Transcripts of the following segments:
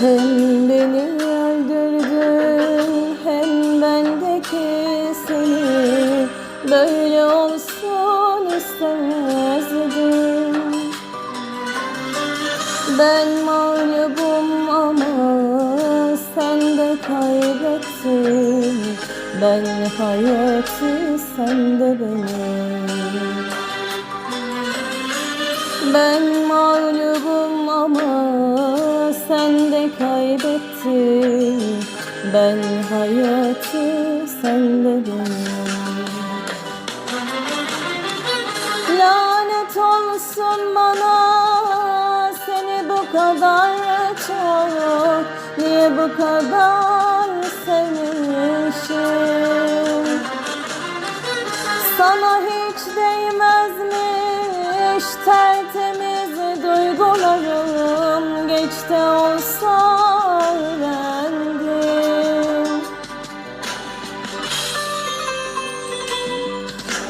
Hem beni öldürdün hem bendeki seni Böyle olsun istemezdim. Ben mağlubum ama sen de kaybettin. Ben hayatı sen de beni ben kaybettin Ben hayatı sen de beni Lanet olsun bana seni bu kadar çok Niye bu kadar sevmişim? Sana hiç değmezmiş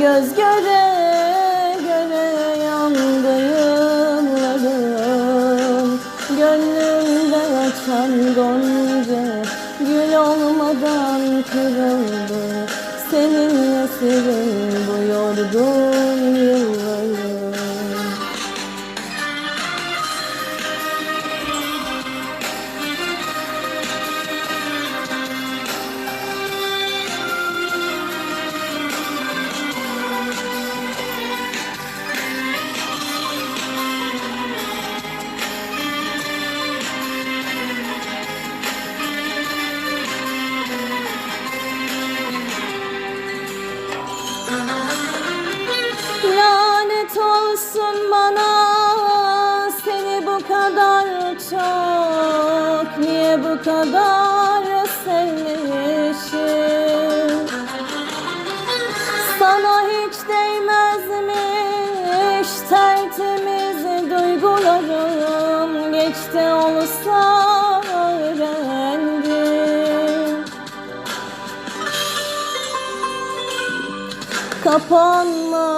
Göz göre göre yandı yıllarım Gönlümde açan gonca Gül olmadan kırıldı. Senin esirin bu yorgun olsun bana seni bu kadar çok Niye bu kadar sevmişim? Sana hiç değmezmiş tertemiz duygularım Geçti olsa öğrendim. Kapanmaz